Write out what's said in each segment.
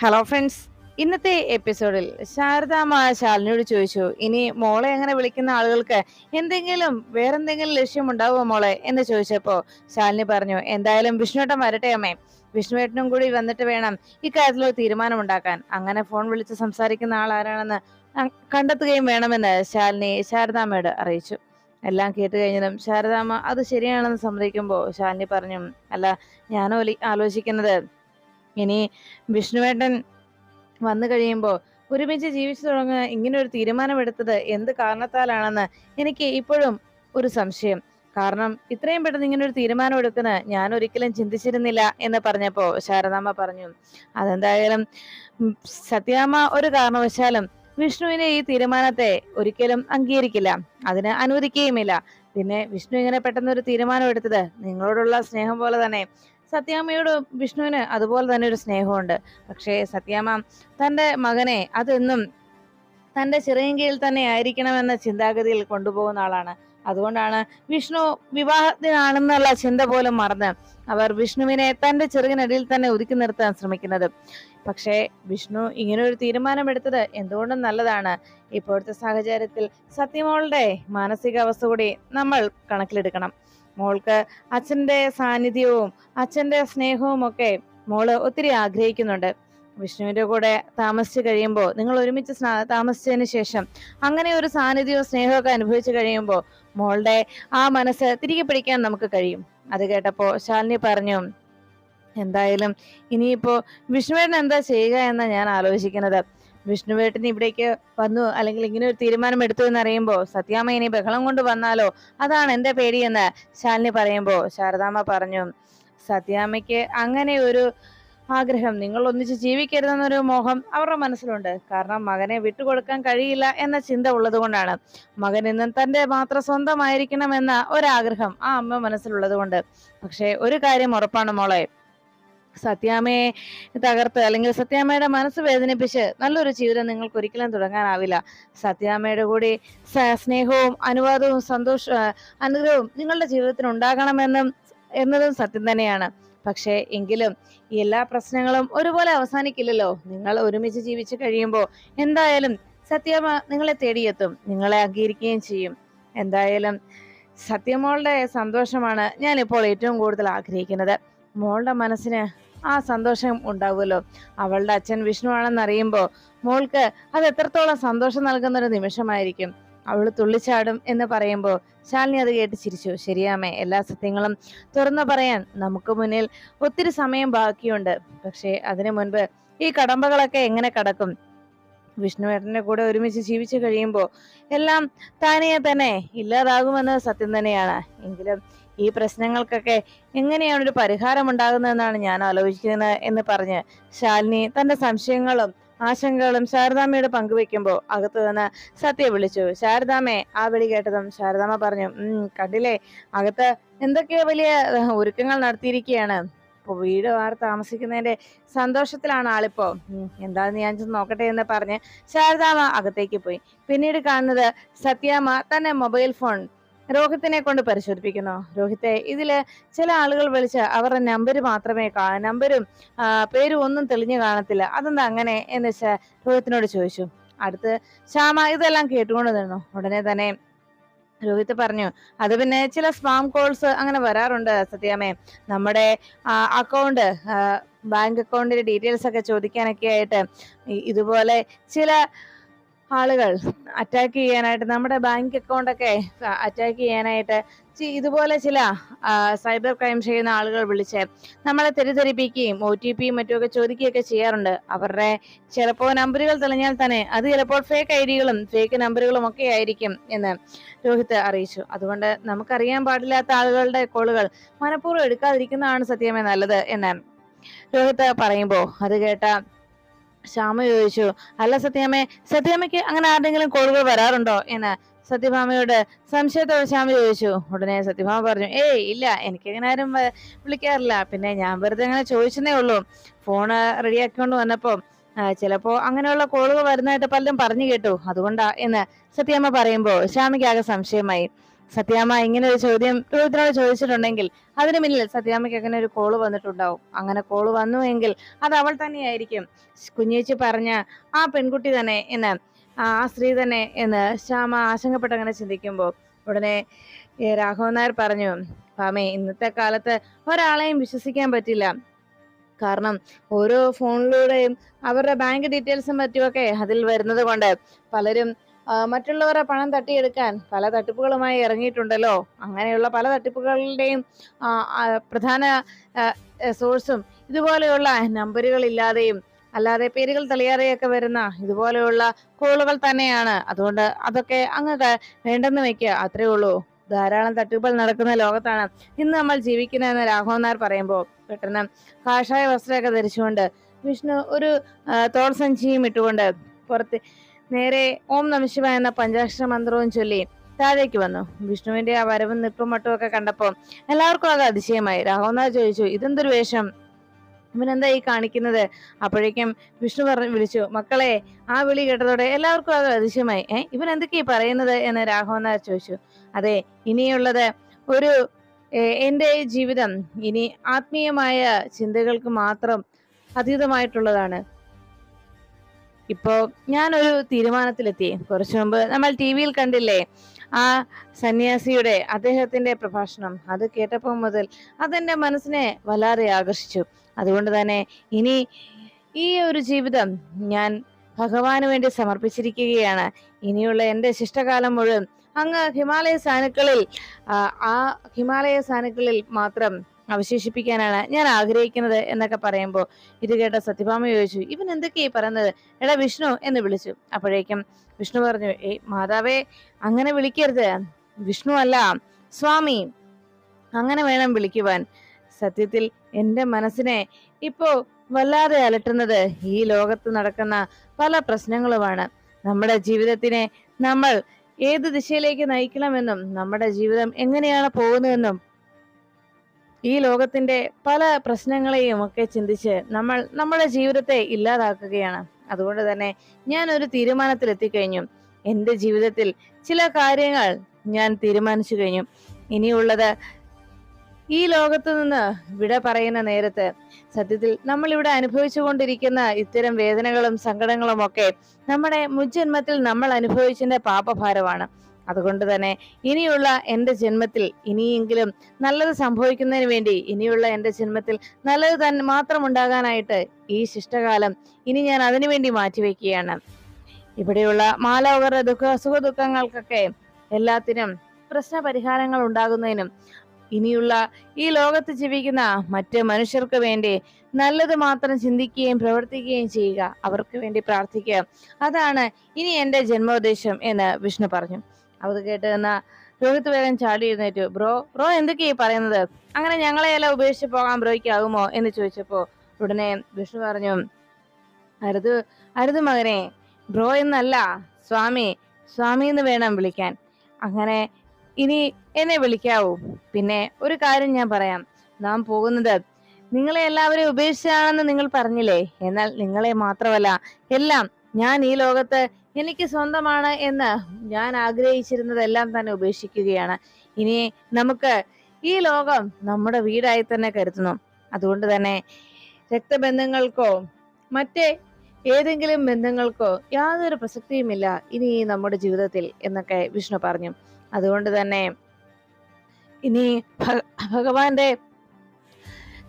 Hello friends ഇന്നത്തെ എപ്പിസോഡിൽ ശാരദാമ്മ ശാലിനിയോട് ചോദിച്ചു ഇനി മോളെ അങ്ങനെ വിളിക്കുന്ന ആളുകൾക്ക് എന്തെങ്കിലും വേറെന്തെങ്കിലും ലക്ഷ്യമുണ്ടാവുമോ മോളെ? എന്ന് ചോദിച്ചപ്പോ ശാലിനി പറഞ്ഞു എന്തായാലും വിഷ്ണുട്ടൻ വരട്ടെ അമ്മേ. വിഷ്ണുവേട്ടനും കൂടി വന്നിട്ട് വേണം ഇക്കാര്യത്തിൽ ഒരു തീരുമാനമുണ്ടാക്കാൻ. അങ്ങനെ ഫോൺ വിളിച്ച് സംസാരിക്കുന്ന ആൾ ആരാണെന്ന് കണ്ടെത്തുകയും വേണമെന്ന് ശാലിനി ശാരദാമ്മയോട് അറിയിച്ചു. എല്ലാം കേട്ട് കഴിഞ്ഞതും ശാരദാമ്മ അത് ശരിയാണെന്ന് സമ്മതിക്കുമ്പോൾ ശാലിനി പറഞ്ഞു അല്ല ഞാനോ ആലോചിക്കുന്നത് ഇനി വിഷ്ണുവേട്ടൻ വന്നു കഴിയുമ്പോൾ ഒരുമിച്ച് ജീവിച്ചു തുടങ്ങുക ഇങ്ങനെ ഒരു തീരുമാനമെടുത്തത് എന്ത് കാരണത്താലാണെന്ന് എനിക്ക് ഇപ്പോഴും ഒരു സംശയം. കാരണം ഇത്രയും പെട്ടെന്ന് ഇങ്ങനെ ഒരു തീരുമാനം എടുക്കുന്ന ഞാൻ ഒരിക്കലും ചിന്തിച്ചിരുന്നില്ല എന്ന് പറഞ്ഞപ്പോ ശാരദാമ്മ പറഞ്ഞു. അതെന്തായാലും സത്യാമ്മ ഒരു കാരണവശാലും വിഷ്ണുവിന്റെ ഈ തീരുമാനത്തെ ഒരിക്കലും അംഗീകരിക്കില്ല. അതിന് അനുവദിക്കുകയുമില്ല. പിന്നെ വിഷ്ണു ഇങ്ങനെ പെട്ടെന്ന് ഒരു തീരുമാനം എടുത്തത് നിങ്ങളോടുള്ള സ്നേഹം പോലെ തന്നെ. സത്യാമ്മയോട് വിഷ്ണുവിന് അതുപോലെ തന്നെ ഒരു സ്നേഹമുണ്ട്. പക്ഷേ സത്യാമ്മ തന്റെ മകനെ അതെന്നും തന്റെ ചിറയങ്കിയിൽ തന്നെ ആയിരിക്കണമെന്ന ചിന്താഗതിയിൽ കൊണ്ടുപോകുന്ന ആളാണ്. അതുകൊണ്ടാണ് വിഷ്ണു വിവാഹത്തിനാണെന്നുള്ള ചിന്ത പോലും മറന്ന് അവർ വിഷ്ണുവിനെ തന്റെ ചെറുകിനടിയിൽ തന്നെ ഒതുക്കി നിർത്താൻ ശ്രമിക്കുന്നത്. പക്ഷേ വിഷ്ണു ഇങ്ങനെ ഒരു തീരുമാനമെടുത്തത് എന്തുകൊണ്ടും നല്ലതാണ്. ഇപ്പോഴത്തെ സാഹചര്യത്തിൽ സത്യമോളുടെ മാനസികാവസ്ഥ കൂടി നമ്മൾ കണക്കിലെടുക്കണം. മോൾക്ക് അച്ഛന്റെ സാന്നിധ്യവും അച്ഛന്റെ സ്നേഹവും ഒക്കെ മോൾ ഒത്തിരി ആഗ്രഹിക്കുന്നുണ്ട്. വിഷ്ണുവിന്റെ കൂടെ താമസിച്ചു കഴിയുമ്പോൾ നിങ്ങൾ ഒരുമിച്ച് താമസിച്ചതിന് ശേഷം അങ്ങനെ ഒരു സാന്നിധ്യവും സ്നേഹവും ഒക്കെ അനുഭവിച്ചു കഴിയുമ്പോൾ മോളുടെ ആ മനസ്സ് തിരികെ പിടിക്കാൻ നമുക്ക് കഴിയും. അത് കേട്ടപ്പോൾ ശാലിനി പറഞ്ഞു എന്തായാലും ഇനിയിപ്പോ വിഷ്ണുവേട്ടൻ എന്താ ചെയ്യുക എന്ന് ഞാൻ ആലോചിക്കുന്നത്. വിഷ്ണുവേട്ടൻ ഇവിടേക്ക് വന്നു അല്ലെങ്കിൽ ഇങ്ങനെ ഒരു തീരുമാനം എടുത്തു എന്ന് അറിയുമ്പോൾ സത്യാമ്മ ഇനി ബഹളം കൊണ്ട് വന്നാലോ? അതാണ് എന്റെ പേടിയെന്ന് ശാലിനി പറയുമ്പോൾ ശാരദാമ്മ പറഞ്ഞു സത്യാമ്മയ്ക്ക് അങ്ങനെ ഒരു ആഗ്രഹം നിങ്ങൾ ഒന്നിച്ച് ജീവിക്കരുതെന്നൊരു മോഹം അവരുടെ മനസ്സിലുണ്ട്. കാരണം മകനെ വിട്ടുകൊടുക്കാൻ കഴിയില്ല എന്ന ചിന്ത ഉള്ളത് കൊണ്ടാണ് മകൻ ഇന്നും തന്റെ മാത്രം സ്വന്തമായിരിക്കണം എന്ന ഒരാഗ്രഹം ആ അമ്മ മനസ്സിലുള്ളത് കൊണ്ട് പക്ഷേ ഒരു കാര്യം ഉറപ്പാണ് മോളെ സത്യാമ്മയെ തകർത്ത് അല്ലെങ്കിൽ സത്യാമ്മയുടെ മനസ്സ് വേദനിപ്പിച്ച് നല്ലൊരു ജീവിതം നിങ്ങൾക്ക് ഒരിക്കലും തുടങ്ങാനാവില്ല. സത്യാമ്മയുടെ കൂടി സ്നേഹവും അനുവാദവും സന്തോഷ അനുഗ്രഹവും നിങ്ങളുടെ ജീവിതത്തിൽ ഉണ്ടാകണമെന്നും എന്നതും സത്യം തന്നെയാണ്. പക്ഷേ എങ്കിലും എല്ലാ പ്രശ്നങ്ങളും ഒരുപോലെ അവസാനിക്കില്ലല്ലോ. നിങ്ങൾ ഒരുമിച്ച് ജീവിച്ചു കഴിയുമ്പോൾ എന്തായാലും സത്യാമ നിങ്ങളെ തേടിയെത്തും നിങ്ങളെ അംഗീകരിക്കുകയും ചെയ്യും. എന്തായാലും സത്യമോളുടെ സന്തോഷമാണ് ഞാൻ ഇപ്പോൾ ഏറ്റവും കൂടുതൽ ആഗ്രഹിക്കുന്നത്. മോളുടെ മനസ്സിന് ആ സന്തോഷം ഉണ്ടാവുമല്ലോ. അവളുടെ അച്ഛൻ വിഷ്ണു ആണെന്ന് അറിയുമ്പോൾ മോൾക്ക് അത് എത്രത്തോളം സന്തോഷം നൽകുന്ന ഒരു നിമിഷമായിരിക്കും. അവൾ തുള്ളിച്ചാടും എന്ന് പറയുമ്പോൾ ശാലിനി അത് കേട്ട് ചിരിച്ചു. ശരിയാമേ എല്ലാ സത്യങ്ങളും തുറന്നു പറയാൻ നമുക്ക് മുന്നിൽ ഒത്തിരി സമയം ബാക്കിയുണ്ട്. പക്ഷേ അതിനു മുൻപ് ഈ കടമ്പകളൊക്കെ എങ്ങനെ കടക്കും? വിഷ്ണുവേട്ടന്റെ കൂടെ ഒരുമിച്ച് ജീവിച്ചു കഴിയുമ്പോൾ എല്ലാം താനേ തന്നെ ഇല്ലാതാകുമെന്നത് സത്യം തന്നെയാണ്. എങ്കിലും ഈ പ്രശ്നങ്ങൾക്കൊക്കെ എങ്ങനെയാണ് ഒരു പരിഹാരം ഉണ്ടാകുന്നതെന്നാണ് ഞാൻ ആലോചിക്കുന്നത് എന്ന് പറഞ്ഞ് ശാലിനി തന്റെ സംശയങ്ങളും ആശങ്കകളും ശാരദാമ്മയോട് പങ്കുവെക്കുമ്പോൾ അകത്തു നിന്ന് സത്യ വിളിച്ചു. ശാരദാമ്മേ ആ വിളി കേട്ടതും ശാരദാമ്മ പറഞ്ഞു ഉം കണ്ടില്ലേ? അകത്ത് എന്തൊക്കെയോ വലിയ ഒരുക്കങ്ങൾ നടത്തിയിരിക്കുകയാണ്. ഇപ്പൊ വീട് വാർ താമസിക്കുന്നതിന്റെ സന്തോഷത്തിലാണ് ആളിപ്പോ. എന്താന്ന് ഞാൻ നോക്കട്ടെ എന്ന് പറഞ്ഞ് ശാരദാമ്മ അകത്തേക്ക് പോയി. പിന്നീട് കാണുന്നത് സത്യാമ്മ തന്നെ മൊബൈൽ ഫോൺ രോഹിത്തിനെ കൊണ്ട് പരിശോധിപ്പിക്കുന്നു. രോഹിത്തെ ഇതിൽ ചില ആളുകൾ വിളിച്ച് അവരുടെ നമ്പർ മാത്രമേ കാ നമ്പരും പേരും ഒന്നും തെളിഞ്ഞു കാണത്തില്ല. അതെന്താ അങ്ങനെ എന്ന് വെച്ചാൽ രോഹിത്തിനോട് ചോദിച്ചു. അടുത്ത് ശ്യാമ ഇതെല്ലാം കേട്ടുകൊണ്ട് നിന്നു. ഉടനെ തന്നെ രോഹിത് പറഞ്ഞു അത് പിന്നെ ചില സ്പാം കോൾസ് അങ്ങനെ വരാറുണ്ട് സത്യാമേ നമ്മുടെ അക്കൗണ്ട് ബാങ്ക് അക്കൗണ്ടിന്റെ ഡീറ്റെയിൽസ് ഒക്കെ ചോദിക്കാനൊക്കെ ആയിട്ട് ഇതുപോലെ ചില ആളുകൾ അറ്റാക്ക് ചെയ്യാനായിട്ട് നമ്മുടെ ബാങ്ക് അക്കൗണ്ട് ഒക്കെ അറ്റാക്ക് ചെയ്യാനായിട്ട് ഇതുപോലെ ചില സൈബർ ക്രൈം ചെയ്യുന്ന ആളുകൾ വിളിച്ച് നമ്മളെ തെറ്റിദ്ധരിപ്പിക്കുകയും ഒ ടി പിയും മറ്റുമൊക്കെ ചോദിക്കുകയൊക്കെ ചെയ്യാറുണ്ട്. അവരുടെ ചിലപ്പോൾ നമ്പറുകൾ തെളിഞ്ഞാൽ തന്നെ അത് ചിലപ്പോൾ ഫേക്ക് ഐ ഡികളും ഫേക്ക് നമ്പറുകളും ഒക്കെ ആയിരിക്കും എന്ന് രോഹിത് അറിയിച്ചു. അതുകൊണ്ട് നമുക്കറിയാൻ പാടില്ലാത്ത ആളുകളുടെ കോളുകൾ മനഃപൂർവം എടുക്കാതിരിക്കുന്നതാണ് സത്യമേ നല്ലത് എന്ന് രോഹിത് പറയുമ്പോൾ അത് കേട്ട ശ്യാമ ചോദിച്ചു അല്ല സത്യാമ്മേ സത്യാമ്മയ്ക്ക് അങ്ങനെ ആരുടെങ്കിലും കോളുകൾ വരാറുണ്ടോ? എന്ന് സത്യഭാമയോട് സംശയത്തോടെ ശ്യാമ ചോദിച്ചു. ഉടനെ സത്യഭാമ പറഞ്ഞു ഏയ് ഇല്ല എനിക്ക് അങ്ങനെ ആരും വിളിക്കാറില്ല. പിന്നെ ഞാൻ വെറുതെ അങ്ങനെ ചോദിച്ചതേ ഉള്ളൂ. ഫോണ് റെഡിയാക്കിക്കൊണ്ട് വന്നപ്പോ ചിലപ്പോ അങ്ങനെയുള്ള കോളുകൾ വരുന്നതായിട്ട് പലരും പറഞ്ഞു കേട്ടു. അതുകൊണ്ടാ എന്ന് സത്യാമ്മ പറയുമ്പോ ശ്യാമയ്ക്ക് ആകെ സംശയമായി. സത്യാമ്മ ഇങ്ങനെ ഒരു ചോദ്യം രോഹിത്തിനോട് ചോദിച്ചിട്ടുണ്ടെങ്കിൽ അതിന് പിന്നിൽ സത്യാമ്മയ്ക്ക് അങ്ങനെ ഒരു കോൾ വന്നിട്ടുണ്ടാവും. അങ്ങനെ കോൾ വന്നു എങ്കിൽ അത് അവൾ തന്നെയായിരിക്കും. കുഞ്ഞേച്ചി പറഞ്ഞ ആ പെൺകുട്ടി തന്നെ എന്ന് ആ സ്ത്രീ തന്നെ എന്ന് ശ്യാമ ആശങ്കപ്പെട്ട് അങ്ങനെ ചിന്തിക്കുമ്പോൾ ഉടനെ രാഘവൻ നായർ പറഞ്ഞു പാമേ ഇന്നത്തെ കാലത്ത് ഒരാളെയും വിശ്വസിക്കാൻ പറ്റില്ല. കാരണം ഓരോ ഫോണിലൂടെയും അവരുടെ ബാങ്ക് ഡീറ്റെയിൽസും മറ്റുമൊക്കെ അതിൽ വരുന്നത് കൊണ്ട് പലരും ആ, മറ്റുള്ളവരുടെ പണം തട്ടിയെടുക്കാൻ പല തട്ടിപ്പുകളുമായി ഇറങ്ങിയിട്ടുണ്ടല്ലോ. അങ്ങനെയുള്ള പല തട്ടിപ്പുകളുടെയും പ്രധാന സോഴ്സും ഇതുപോലെയുള്ള നമ്പറുകൾ ഇല്ലാതെയും അല്ലാതെ പേരുകൾ തെളിയാതെയൊക്കെ വരുന്ന ഇതുപോലെയുള്ള കോളുകൾ തന്നെയാണ്. അതുകൊണ്ട് അതൊക്കെ അങ്ങ് വേണ്ടെന്ന് വെക്കുക. അത്രേ ഉള്ളൂ. ധാരാളം തട്ടിപ്പുകൾ നടക്കുന്ന ലോകത്താണ് ഇന്ന് നമ്മൾ ജീവിക്കുന്നതെന്ന് രാഘവൻ നായർ പറയുമ്പോൾ പെട്ടെന്ന് കാഷായ വസ്ത്രമൊക്കെ ധരിച്ചുകൊണ്ട് വിഷ്ണു ഒരു തോൾസഞ്ചിയും തോൾ സഞ്ചിയും ഇട്ടുകൊണ്ട് പുറത്ത് നേരെ ഓം നമശിവ എന്ന പഞ്ചാക്ഷര മന്ത്രവും ചൊല്ലി താഴേക്ക് വന്നു. വിഷ്ണുവിന്റെ ആ വരവും നിപ്പും മട്ടും ഒക്കെ കണ്ടപ്പോൾ എല്ലാവർക്കും അത് അതിശയമായി. രാഹുനാഥ് ചോദിച്ചു ഇതെന്തൊരു വേഷം? ഇവനെന്താ ഈ കാണിക്കുന്നത്? അപ്പോഴേക്കും വിഷ്ണു പറഞ്ഞു വിളിച്ചു മക്കളെ ആ വിളി കേട്ടതോടെ എല്ലാവർക്കും അത് അതിശയമായി. ഏഹ് ഇവൻ എന്തൊക്കെയാ പറയുന്നത്? എന്ന് രാഘവനാഥ് ചോദിച്ചു അതെ ഇനിയുള്ളത് ഒരു എന്റെ ജീവിതം ഇനി ആത്മീയമായ ചിന്തകൾക്ക് മാത്രം അതീതമായിട്ടുള്ളതാണ്. ഇപ്പോ ഞാനൊരു തീരുമാനത്തിലെത്തി. കുറച്ചു മുമ്പ് നമ്മൾ ടി വിയിൽ കണ്ടില്ലേ? ആ സന്യാസിയുടെ അദ്ദേഹത്തിന്റെ പ്രഭാഷണം. അത് കേട്ടപ്പോൾ മുതൽ അതെന്റെ മനസ്സിനെ വല്ലാതെ ആകർഷിച്ചു. അതുകൊണ്ട് തന്നെ ഇനി ഈ ഒരു ജീവിതം ഞാൻ ഭഗവാന് വേണ്ടി സമർപ്പിച്ചിരിക്കുകയാണ്. ഇനിയുള്ള എന്റെ ശിഷ്ടകാലം മുഴുവൻ അങ്ങ് ഹിമാലയ സാനുക്കളിൽ ആ ഹിമാലയ സാനുക്കളിൽ മാത്രം അവശേഷിപ്പിക്കാനാണ് ഞാൻ ആഗ്രഹിക്കുന്നത് എന്നൊക്കെ പറയുമ്പോൾ ഇത് കേട്ട സത്യഭാമ ചോദിച്ചു ഇവൻ എന്തൊക്കെയാ ഈ പറയുന്നത്? എടാ വിഷ്ണു എന്ന് വിളിച്ചു. അപ്പോഴേക്കും വിഷ്ണു പറഞ്ഞു ഏയ് മാതാവേ അങ്ങനെ വിളിക്കരുത്. വിഷ്ണു അല്ല സ്വാമി അങ്ങനെ വേണം വിളിക്കുവാൻ. സത്യത്തിൽ എന്റെ മനസ്സിനെ ഇപ്പോൾ വല്ലാതെ അലട്ടുന്നത് ഈ ലോകത്ത് നടക്കുന്ന പല പ്രശ്നങ്ങളുമാണ്. നമ്മുടെ ജീവിതത്തിനെ നമ്മൾ ഏത് ദിശയിലേക്ക് നയിക്കണമെന്നും നമ്മുടെ ജീവിതം എങ്ങനെയാണ് പോകുന്നതെന്നും ഈ ലോകത്തിന്റെ പല പ്രശ്നങ്ങളെയും ഒക്കെ ചിന്തിച്ച് നമ്മൾ നമ്മുടെ ജീവിതത്തെ ഇല്ലാതാക്കുകയാണ്. അതുകൊണ്ട് തന്നെ ഞാൻ ഒരു തീരുമാനത്തിൽ എത്തിക്കഴിഞ്ഞു എന്റെ ജീവിതത്തിൽ ചില കാര്യങ്ങൾ ഞാൻ തീരുമാനിച്ചു കഴിഞ്ഞു. ഇനിയുള്ളത് ഈ ലോകത്ത് നിന്ന് വിട പറയുന്ന നേരത്ത് സത്യത്തിൽ നമ്മൾ ഇവിടെ അനുഭവിച്ചു കൊണ്ടിരിക്കുന്ന ഇത്തരം വേദനകളും സങ്കടങ്ങളും ഒക്കെ നമ്മുടെ മുജ്ജന്മത്തിൽ നമ്മൾ അനുഭവിച്ചതിന്റെ പാപഭാരമാണ്. അതുകൊണ്ട് തന്നെ ഇനിയുള്ള എന്റെ ജന്മത്തിൽ ഇനിയെങ്കിലും നല്ലത് സംഭവിക്കുന്നതിന് വേണ്ടി ഇനിയുള്ള എന്റെ ജന്മത്തിൽ നല്ലത് തന്നെ മാത്രം ഉണ്ടാകാനായിട്ട് ഈ ശിഷ്ടകാലം ഇനി ഞാൻ അതിനു വേണ്ടി മാറ്റിവെക്കുകയാണ്. ഇവിടെയുള്ള മാലോകരുടെ ദുഃഖ സുഖ ദുഃഖങ്ങൾക്കൊക്കെ എല്ലാത്തിനും പ്രശ്ന പരിഹാരങ്ങൾ ഉണ്ടാകുന്നതിനും ഇനിയുള്ള ഈ ലോകത്ത് ജീവിക്കുന്ന മറ്റ് മനുഷ്യർക്ക് വേണ്ടി നല്ലത് മാത്രം ചിന്തിക്കുകയും പ്രവർത്തിക്കുകയും ചെയ്യുക. അവർക്ക് വേണ്ടി പ്രാർത്ഥിക്കുക. അതാണ് ഇനി എന്റെ ജന്മോദ്ദേശം എന്ന് വിഷ്ണു പറഞ്ഞു. അത് കേട്ട് എന്നാ രോഹിത് വേഗം ചാടി എഴുന്നേറ്റു. ബ്രോ ബ്രോ എന്തൊക്കെയാ പറയുന്നത്? അങ്ങനെ ഞങ്ങളെ എല്ലാം ഉപേക്ഷിച്ച് പോകാൻ ബ്രോയ്ക്ക് ആകുമോ എന്ന് ചോദിച്ചപ്പോ ഉടനെ വിഷ്ണു പറഞ്ഞു അരുത് അരുത് മകനെ. ബ്രോ എന്നല്ല സ്വാമി. സ്വാമി എന്ന് വേണം വിളിക്കാൻ. അങ്ങനെ ഇനി എന്നെ വിളിക്കാവൂ. പിന്നെ ഒരു കാര്യം ഞാൻ പറയാം. നാം പോകുന്നത് നിങ്ങളെ എല്ലാവരെയും ഉപേക്ഷിച്ചാണെന്ന് നിങ്ങൾ പറഞ്ഞില്ലേ? എന്നാൽ നിങ്ങളെ മാത്രമല്ല എല്ലാം ഞാൻ ഈ ലോകത്ത് എനിക്ക് സ്വന്തമാണ് എന്ന് ഞാൻ ആഗ്രഹിച്ചിരുന്നതെല്ലാം തന്നെ ഉപേക്ഷിക്കുകയാണ്. ഇനി നമുക്ക് ഈ ലോകം നമ്മുടെ വീടായി തന്നെ കരുതുന്നു. അതുകൊണ്ട് തന്നെ രക്തബന്ധങ്ങൾക്കോ മറ്റേ ഏതെങ്കിലും ബന്ധങ്ങൾക്കോ യാതൊരു പ്രസക്തിയുമില്ല ഇനി നമ്മുടെ ജീവിതത്തിൽ എന്നൊക്കെ വിഷ്ണു പറഞ്ഞു. അതുകൊണ്ട് തന്നെ ഇനി ഭഗവാന്റെ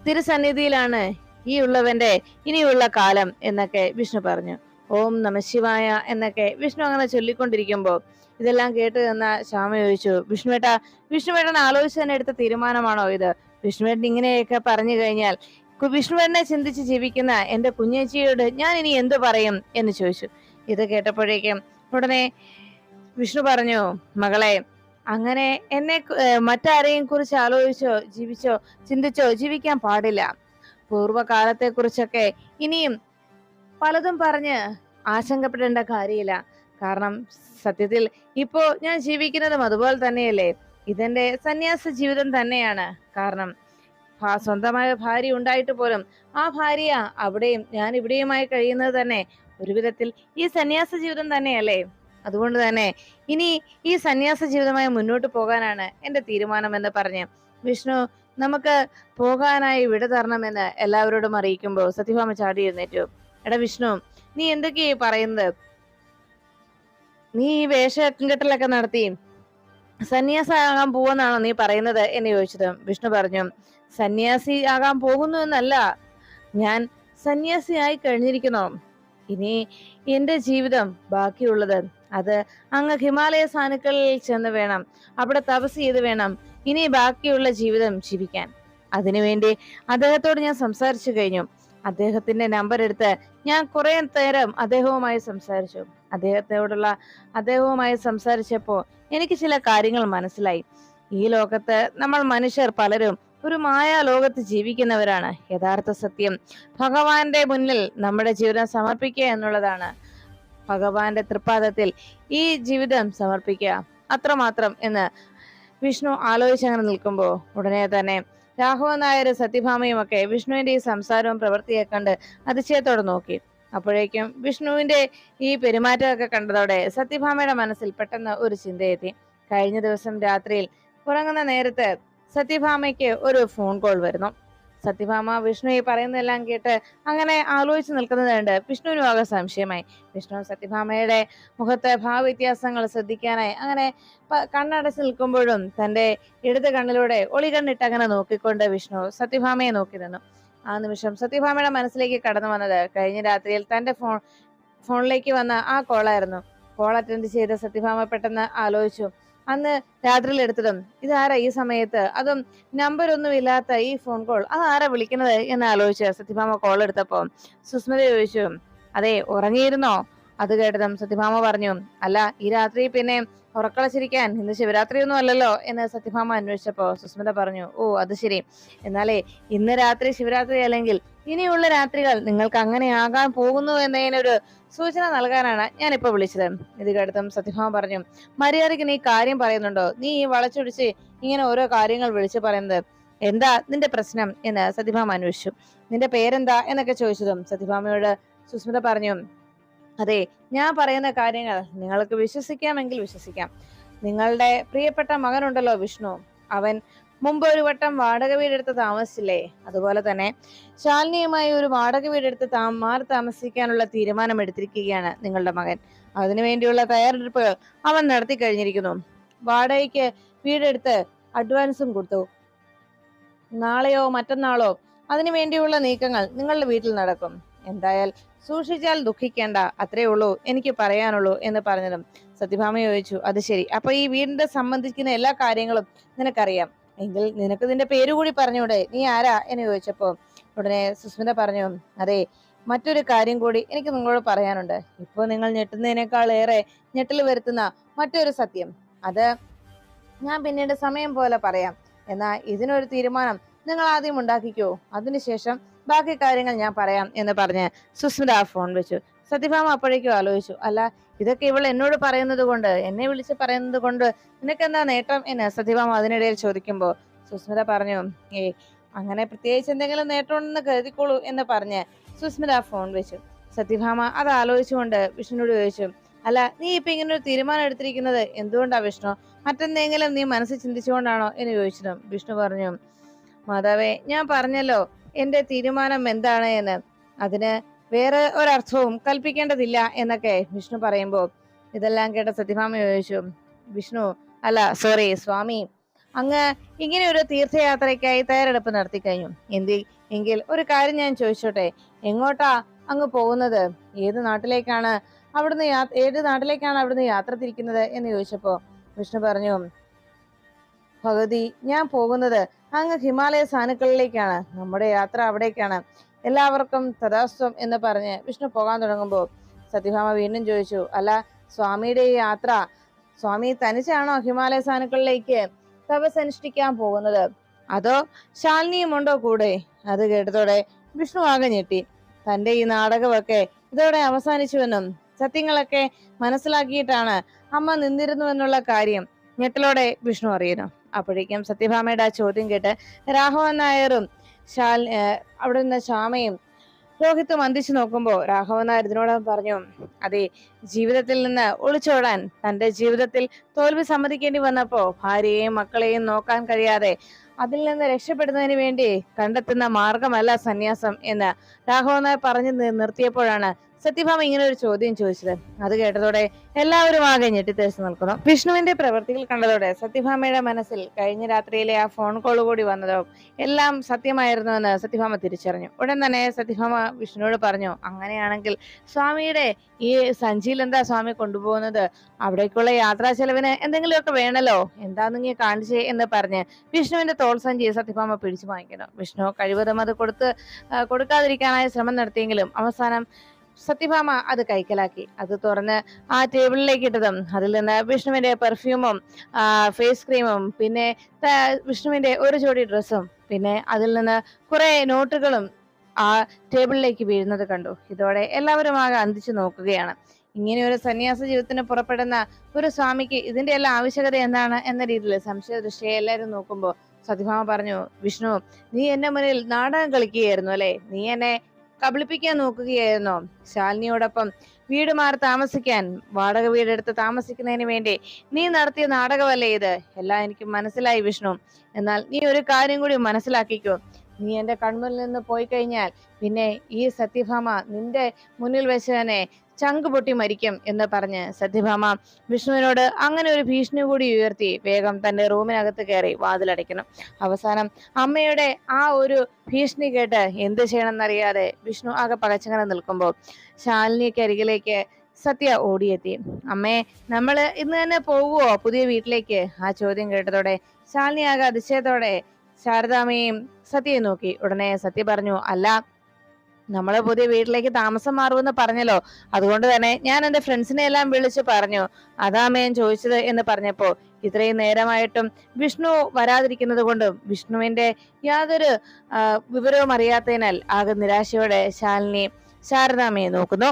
തിരുസന്നിധിയിലാണ് ഈ ഉള്ളവന്റെ ഇനിയുള്ള കാലം എന്നൊക്കെ വിഷ്ണു പറഞ്ഞു. ഓം നമശിവായ എന്നൊക്കെ വിഷ്ണു അങ്ങനെ ചൊല്ലിക്കൊണ്ടിരിക്കുമ്പോൾ ഇതെല്ലാം കേട്ട് തന്ന ശ്യാമ ചോദിച്ചു വിഷ്ണുവേട്ട വിഷ്ണുവേട്ടൻ ആലോചിച്ച് തന്നെ എടുത്ത തീരുമാനമാണോ ഇത്? വിഷ്ണുവേട്ടൻ ഇങ്ങനെയൊക്കെ പറഞ്ഞു കഴിഞ്ഞാൽ വിഷ്ണുവേട്ടനെ ചിന്തിച്ച് ജീവിക്കുന്ന എന്റെ കുഞ്ഞേച്ചിയോട് ഞാൻ ഇനി എന്തു പറയും? എന്ന് ചോദിച്ചു. ഇത് കേട്ടപ്പോഴേക്കും ഉടനെ വിഷ്ണു പറഞ്ഞു മകളെ അങ്ങനെ എന്നെ മറ്റാരെയും കുറിച്ച് ആലോചിച്ചോ ജീവിച്ചോ ചിന്തിച്ചോ ജീവിക്കാൻ പാടില്ല. പൂർവകാലത്തെ കുറിച്ചൊക്കെ ഇനിയും പലതും പറഞ്ഞ് ആശങ്കപ്പെടേണ്ട കാര്യമില്ല. കാരണം സത്യത്തിൽ ഇപ്പോ ഞാൻ ജീവിക്കുന്നതും അതുപോലെ തന്നെയല്ലേ. ഇതെന്റെ സന്യാസ ജീവിതം തന്നെയാണ്. കാരണം സ്വന്തമായ ഭാര്യ ഉണ്ടായിട്ട് പോലും ആ ഭാര്യ അവിടെയും ഞാൻ ഇവിടെയുമായി കഴിയുന്നത് തന്നെ ഒരു വിധത്തിൽ ഈ സന്യാസ ജീവിതം തന്നെയല്ലേ. അതുകൊണ്ട് തന്നെ ഇനി ഈ സന്യാസ ജീവിതമായി മുന്നോട്ട് പോകാനാണ് എന്റെ തീരുമാനം എന്ന് പറഞ്ഞ് വിഷ്ണു നമുക്ക് പോകാനായി വിട തരണമെന്ന് എല്ലാവരോടും അറിയിക്കുമ്പോൾ സത്യഭാമ ചാടി എഴുന്നേറ്റു. എടാ വിഷ്ണു നീ എന്തൊക്കെയാ പറയുന്നത്? നീ ഈ വേഷകെട്ടലൊക്കെ നടത്തി സന്യാസമാകാൻ പോവെന്നാണോ നീ പറയുന്നത് എന്ന് ചോദിച്ചത്. വിഷ്ണു പറഞ്ഞു സന്യാസി ആകാൻ പോകുന്നു എന്നല്ല. ഞാൻ സന്യാസിയായി കഴിഞ്ഞിരിക്കുന്നു. ഇനി എന്റെ ജീവിതം ബാക്കിയുള്ളത് അത് അങ്ങ് ഹിമാലയ സാനുക്കളിൽ ചെന്ന് വേണം. അവിടെ തപസ് ചെയ്ത് വേണം ഇനി ബാക്കിയുള്ള ജീവിതം ജീവിക്കാൻ. അതിനുവേണ്ടി അദ്ദേഹത്തോട് ഞാൻ സംസാരിച്ചു കഴിഞ്ഞു. അദ്ദേഹത്തിന്റെ നമ്പർ എടുത്ത് ഞാൻ കുറെ നേരം അദ്ദേഹവുമായി സംസാരിച്ചു. അദ്ദേഹത്തോടുള്ള അദ്ദേഹവുമായി സംസാരിച്ചപ്പോ എനിക്ക് ചില കാര്യങ്ങൾ മനസ്സിലായി. ഈ ലോകത്ത് നമ്മൾ മനുഷ്യർ പലരും ഒരു മായാ ലോകത്ത് ജീവിക്കുന്നവരാണ്. യഥാർത്ഥ സത്യം ഭഗവാന്റെ മുന്നിൽ നമ്മുടെ ജീവിതം സമർപ്പിക്കുക എന്നുള്ളതാണ്. ഭഗവാന്റെ തൃപ്പാദത്തിൽ ഈ ജീവിതം സമർപ്പിക്കുക അത്രമാത്രം എന്ന് വിഷ്ണു ആലോചിച്ചങ്ങനെ നിൽക്കുമ്പോൾ ഉടനെ തന്നെ രാഘവൻ നായർ സത്യഭാമയും ഒക്കെ വിഷ്ണുവിന്റെ ഈ സംസാരവും പ്രവൃത്തിയെ കണ്ട് അതിശയത്തോടെ നോക്കി. അപ്പോഴേക്കും വിഷ്ണുവിന്റെ ഈ പെരുമാറ്റമൊക്കെ കണ്ടതോടെ സത്യഭാമയുടെ മനസ്സിൽ പെട്ടെന്ന് ഒരു ചിന്തയെത്തി. കഴിഞ്ഞ ദിവസം രാത്രിയിൽ ഉറങ്ങുന്ന നേരത്ത് സത്യഭാമയ്ക്ക് ഒരു ഫോൺ കോൾ വരുന്നു. സത്യഭാമ വിഷ്ണു ഈ പറയുന്നതെല്ലാം കേട്ട് അങ്ങനെ ആലോചിച്ച് നിൽക്കുന്നത് കണ്ട് വിഷ്ണുവിനും ആകെ സംശയമായി. വിഷ്ണു സത്യഭാമയുടെ മുഖത്തെ ഭാവവ്യത്യാസങ്ങൾ ശ്രദ്ധിക്കാനായി അങ്ങനെ കണ്ണടച്ച് നിൽക്കുമ്പോഴും തന്റെ ഇടത് കണ്ണിലൂടെ ഒളി കണ്ണിട്ട് അങ്ങനെ നോക്കിക്കൊണ്ട് വിഷ്ണു സത്യഭാമയെ നോക്കി നിന്നു. ആ നിമിഷം സത്യഭാമയുടെ മനസ്സിലേക്ക് കടന്നു വന്നത് കഴിഞ്ഞ രാത്രിയിൽ തന്റെ ഫോൺ ഫോണിലേക്ക് വന്ന ആ കോളായിരുന്നു. കോൾ അറ്റൻഡ് ചെയ്ത സത്യഭാമ പെട്ടെന്ന് ആലോചിച്ചു. അന്ന് രാത്രിയിൽ എടുത്തിടും ഇതാരാ ഈ സമയത്ത്? അതും നമ്പർ ഒന്നും ഇല്ലാത്ത ഈ ഫോൺ കോൾ അതാരാ വിളിക്കുന്നത് എന്ന് ആലോചിച്ച് സത്യഭാമ കോൾ എടുത്തപ്പോ സുസ്മിത ചോദിച്ചു അതെ ഉറങ്ങിയിരുന്നോ? അത് കേട്ടതും സത്യഭാമ പറഞ്ഞു അല്ല ഈ രാത്രി പിന്നെ ഉറക്കളച്ചിരിക്കാൻ. ഇന്ന് ശിവരാത്രി ഒന്നും അല്ലല്ലോ എന്ന് സത്യഭാമ അന്വേഷിച്ചപ്പോ സുസ്മിത പറഞ്ഞു ഓ അത് ശരി. എന്നാലേ ഇന്ന് രാത്രി ശിവരാത്രി അല്ലെങ്കിൽ ഇനിയുള്ള രാത്രികൾ നിങ്ങൾക്ക് അങ്ങനെ ആകാൻ പോകുന്നു എന്നതിനൊരു സൂചന നൽകാനാണ് ഇപ്പൊ വിളിച്ചത്. ഇത് കേട്ടതും സത്യഭാമ പറഞ്ഞു മര്യാദയ്ക്ക് നീ കാര്യം പറയുന്നുണ്ടോ? നീ ഈ വളച്ചൊടിച്ച് ഇങ്ങനെ ഓരോ കാര്യങ്ങൾ വിളിച്ചു പറയുന്നത് എന്താ നിന്റെ പ്രശ്നം? എന്ന് സത്യഭാമ അന്വേഷിച്ചു. നിന്റെ പേരെന്താ? എന്നൊക്കെ ചോദിച്ചതും സത്യഭാമയോട് സുസ്മിത പറഞ്ഞു അതെ ഞാൻ പറയുന്ന കാര്യങ്ങൾ നിങ്ങൾക്ക് വിശ്വസിക്കാമെങ്കിൽ വിശ്വസിക്കാം. നിങ്ങളുടെ പ്രിയപ്പെട്ട മകനുണ്ടല്ലോ വിഷ്ണു. അവൻ മുമ്പ് ഒരു വട്ടം വാടക വീടെടുത്ത് താമസിച്ചില്ലേ? അതുപോലെ തന്നെ ശാലിനിയുമായി ഒരു വാടക വീടെടുത്ത് താ മാറി താമസിക്കാനുള്ള തീരുമാനം എടുത്തിരിക്കുകയാണ് നിങ്ങളുടെ മകൻ. അതിനുവേണ്ടിയുള്ള തയ്യാറെടുപ്പുകൾ അവൻ നടത്തി കഴിഞ്ഞിരിക്കുന്നു. വാടകയ്ക്ക് വീടെടുത്ത് അഡ്വാൻസും കൊടുത്തു. നാളെയോ മറ്റന്നാളോ അതിനു വേണ്ടിയുള്ള നീക്കങ്ങൾ നിങ്ങളുടെ വീട്ടിൽ നടക്കും. എന്തായാൽ സൂക്ഷിച്ചാൽ ദുഃഖിക്കേണ്ട അത്രേ ഉള്ളൂ എനിക്ക് പറയാനുള്ളൂ എന്ന് പറഞ്ഞതും സത്യഭാമ ചോദിച്ചു. അത് ശരി. അപ്പൊ ഈ വീടിന്റെ സംബന്ധിക്കുന്ന എല്ലാ കാര്യങ്ങളും നിനക്കറിയാം. എങ്കിൽ നിനക്ക് നിന്റെ പേര് കൂടി പറഞ്ഞൂടെ. നീ ആരാ എന്ന് ചോദിച്ചപ്പോ ഉടനെ സുസ്മിത പറഞ്ഞു അതെ മറ്റൊരു കാര്യം കൂടി എനിക്ക് നിങ്ങളോട് പറയാനുണ്ട്. ഇപ്പോൾ നിങ്ങൾ ഞെട്ടുന്നതിനേക്കാൾ ഏറെ ഞെട്ടൽ വരുത്തുന്ന മറ്റൊരു സത്യം. അത് ഞാൻ പിന്നീട് സമയം പോലെ പറയാം. എന്നാ ഇതിനൊരു തീരുമാനം നിങ്ങൾ ആദ്യം ഉണ്ടാക്കിക്കോ. അതിനുശേഷം ബാക്കി കാര്യങ്ങൾ ഞാൻ പറയാം എന്ന് പറഞ്ഞ് സുസ്മിത ഫോൺ വെച്ചു. സത്യഭാമ അപ്പോഴേക്കും ആലോചിച്ചു അല്ല ഇതൊക്കെ ഇവൾ എന്നോട് പറയുന്നത് കൊണ്ട് എന്നെ വിളിച്ച് പറയുന്നത് കൊണ്ട് നിനക്കെന്താ നേട്ടം? എന്ന് സത്യഭാമ അതിനിടയിൽ ചോദിക്കുമ്പോൾ സുസ്മിത പറഞ്ഞു ഏ അങ്ങനെ പ്രത്യേകിച്ച് എന്തെങ്കിലും നേട്ടമുണ്ടെന്ന് കരുതിക്കോളൂ എന്ന് പറഞ്ഞ് സുസ്മിത ഫോൺ വെച്ചു. സത്യഭാമ അത് ആലോചിച്ചുകൊണ്ട് വിഷ്ണുനോട് ചോദിച്ചു അല്ല നീ ഇപ്പൊ ഇങ്ങനെ ഒരു തീരുമാനം എടുത്തിരിക്കുന്നത് എന്തുകൊണ്ടാണ് വിഷ്ണു? മറ്റെന്തെങ്കിലും നീ മനസ്സിൽ ചിന്തിച്ചുകൊണ്ടാണോ? എന്ന് ചോദിച്ചിട്ടും വിഷ്ണു പറഞ്ഞു മാതാവേ ഞാൻ പറഞ്ഞല്ലോ എന്റെ തീരുമാനം എന്താണ് എന്ന്. അതിന് വേറെ ഒരർത്ഥവും കൽപ്പിക്കേണ്ടതില്ല എന്നൊക്കെ വിഷ്ണു പറയുമ്പോൾ ഇതെല്ലാം കേട്ട സത്യഭാമ ചോദിച്ചു വിഷ്ണു അല്ല സോറി സ്വാമി അങ്ങ് ഇങ്ങനെ ഒരു തീർത്ഥയാത്രയ്ക്കായി തയ്യാറെടുപ്പ് നടത്തി കഴിഞ്ഞു. എന്തി എങ്കിൽ ഒരു കാര്യം ഞാൻ ചോദിച്ചോട്ടെ എങ്ങോട്ടാ അങ്ങ് പോകുന്നത്? ഏത് നാട്ടിലേക്കാണ് അവിടുന്ന് ഏത് നാട്ടിലേക്കാണ് അവിടുന്ന് യാത്ര തിരിക്കുന്നത്? എന്ന് ചോദിച്ചപ്പോ വിഷ്ണു പറഞ്ഞു ഭഗതി ഞാൻ പോകുന്നത് അങ്ങ് ഹിമാലയ സാനുക്കളിലേക്കാണ് നമ്മുടെ യാത്ര അവിടേക്കാണ്. എല്ലാവർക്കും തഥാസ്വം എന്ന് പറഞ്ഞ് വിഷ്ണു പോകാൻ തുടങ്ങുമ്പോൾ സത്യഭാമ വീണ്ടും ചോദിച്ചു അല്ല സ്വാമിയുടെ ഈ യാത്ര സ്വാമി തനിച്ചാണോ ഹിമാലയ സാനുക്കളിലേക്ക് തപസ് അനുഷ്ഠിക്കാൻ പോകുന്നത്? അതോ ശാലിനിയുമുണ്ടോ കൂടെ? അത് കേട്ടതോടെ വിഷ്ണു ആകെ ഞെട്ടി. തന്റെ ഈ നാടകമൊക്കെ ഇതോടെ അവസാനിച്ചുവെന്നും സത്യങ്ങളൊക്കെ മനസ്സിലാക്കിയിട്ടാണ് അമ്മ നിന്നിരുന്നുവെന്നുള്ള കാര്യം ഞെട്ടലോടെ വിഷ്ണു അറിയുന്നു. അപ്പോഴേക്കും സത്യഭാമയുടെ ആ ചോദ്യം കേട്ട് രാഘവൻ നായരും ശാൽ അവിടെ നിന്ന് ശ്യാമയും രോഹിത്ത് മന്ദിച്ചു നോക്കുമ്പോൾ രാഘവൻ നായർ ഇതിനോട് പറഞ്ഞു അതെ ജീവിതത്തിൽ നിന്ന് ഒളിച്ചോടാൻ തന്റെ ജീവിതത്തിൽ തോൽവി സമ്മതിക്കേണ്ടി വന്നപ്പോൾ ഭാര്യയെയും മക്കളെയും നോക്കാൻ കഴിയാതെ അതിൽ നിന്ന് രക്ഷപ്പെടുന്നതിന് വേണ്ടി കണ്ടെത്തുന്ന മാർഗമല്ല സന്യാസം എന്ന് രാഘവൻ നായർ പറഞ്ഞു നിർത്തിയപ്പോഴാണ് സത്യഭാമ ഇങ്ങനെ ഒരു ചോദ്യം ചോദിച്ചത്. അത് കേട്ടതോടെ എല്ലാവരും ആകെ ഞെട്ടിത്തേച്ച് നിൽക്കുന്നു. വിഷ്ണുവിന്റെ പ്രവൃത്തികൾ കണ്ടതോടെ സത്യഭാമയുടെ മനസ്സിൽ കഴിഞ്ഞ രാത്രിയിലെ ആ ഫോൺ കോൾ കൂടി വന്നതോ എല്ലാം സത്യമായിരുന്നുവെന്ന് സത്യഭാമ തിരിച്ചറിഞ്ഞു. ഉടൻ തന്നെ സത്യഭാമ വിഷ്ണുവോട് പറഞ്ഞു അങ്ങനെയാണെങ്കിൽ സ്വാമിയുടെ ഈ സഞ്ചിയിൽ എന്താ സ്വാമി കൊണ്ടുപോകുന്നത്? അവിടേക്കുള്ള യാത്രാ ചെലവിന് എന്തെങ്കിലുമൊക്കെ വേണല്ലോ? എന്താന്ന് നീ കാണിച്ചേ? എന്ന് പറഞ്ഞ് വിഷ്ണുവിന്റെ തോൾ ചെയ്ത് സത്യഭാമ പിടിച്ചു വാങ്ങിക്കുന്നു. വിഷ്ണു കഴിവതും അത് കൊടുത്ത് കൊടുക്കാതിരിക്കാനായി ശ്രമം നടത്തിയെങ്കിലും അവസാനം സത്യഭാമ അത് കൈക്കലാക്കി. അത് തുറന്ന് ആ ടേബിളിലേക്ക് ഇട്ടതും അതിൽ നിന്ന് വിഷ്ണുവിന്റെ പെർഫ്യൂമും ഫേസ് ക്രീമും പിന്നെ വിഷ്ണുവിന്റെ ഒരു ജോഡി ഡ്രസ്സും പിന്നെ അതിൽ നിന്ന് കുറെ നോട്ടുകളും ആ ടേബിളിലേക്ക് വീഴുന്നത് കണ്ടു. ഇതോടെ എല്ലാവരും ആകെ അന്തിച്ചു നോക്കുകയാണ്. ഇങ്ങനെ ഒരു സന്യാസ ജീവിതത്തിന് പുറപ്പെടുന്ന ഒരു സ്വാമിക്ക് ഇതിന്റെ എല്ലാം ആവശ്യകത എന്താണ് എന്ന രീതിയിൽ സംശയ ദൃഷ്ടിയെ എല്ലാവരും നോക്കുമ്പോൾ സത്യഭാമ പറഞ്ഞു വിഷ്ണു നീ എന്റെ മുന്നിൽ നാടകം കളിക്കുകയായിരുന്നു അല്ലെ? നീ എന്നെ കബളിപ്പിക്കാൻ നോക്കുകയായിരുന്നു? ശാലിനിയോടൊപ്പം വീട് മാറി താമസിക്കാൻ വാടക വീടെടുത്ത് താമസിക്കുന്നതിന് വേണ്ടി നീ നടത്തിയ നാടകമല്ലേ ഇത്? എല്ലാം എനിക്ക് മനസ്സിലായി വിഷ്ണു. എന്നാൽ നീ ഒരു കാര്യം കൂടി മനസ്സിലാക്കിക്കോ. നീ എന്റെ കൺമുന്നിൽ നിന്ന് പോയി കഴിഞ്ഞാൽ പിന്നെ ഈ സത്യഭാമ നിന്റെ മുന്നിൽ വെച്ച് തന്നെ ചങ്ക് പൊട്ടി മരിക്കും എന്ന് പറഞ്ഞ് സത്യഭാമ വിഷ്ണുവിനോട് അങ്ങനെ ഒരു ഭീഷണി കൂടി ഉയർത്തി വേഗം തന്റെ റൂമിനകത്ത് കയറി വാതിലടയ്ക്കണം. അവസാനം അമ്മയുടെ ആ ഒരു ഭീഷണി കേട്ട് എന്ത് ചെയ്യണമെന്നറിയാതെ വിഷ്ണു ആകെ പകച്ചങ്ങനെ നിൽക്കുമ്പോൾ ശാലിനിക്ക് അരികിലേക്ക് സത്യ ഓടിയെത്തി. അമ്മേ നമ്മൾ ഇന്ന് തന്നെ പോകുവോ പുതിയ വീട്ടിലേക്ക്? ആ ചോദ്യം കേട്ടതോടെ ശാലിനി ആകെ അതിശയത്തോടെ ശാരദാമ്മയും സത്യയെ നോക്കി. ഉടനെ സത്യ പറഞ്ഞു അല്ല നമ്മളെ പുതിയ വീട്ടിലേക്ക് താമസം മാറുമെന്ന് പറഞ്ഞല്ലോ. അതുകൊണ്ട് തന്നെ ഞാൻ എന്റെ ഫ്രണ്ട്സിനെ എല്ലാം വിളിച്ച് പറഞ്ഞു. അതാമയം ചോദിച്ചത് എന്ന് പറഞ്ഞപ്പോ ഇത്രയും നേരമായിട്ടും വിഷ്ണു വരാതിരിക്കുന്നത് കൊണ്ടും വിഷ്ണുവിന്റെ യാതൊരു വിവരവും അറിയാത്തതിനാൽ ആകെ നിരാശയോടെ ശാലിനി ശാരദാമയെ നോക്കുന്നു.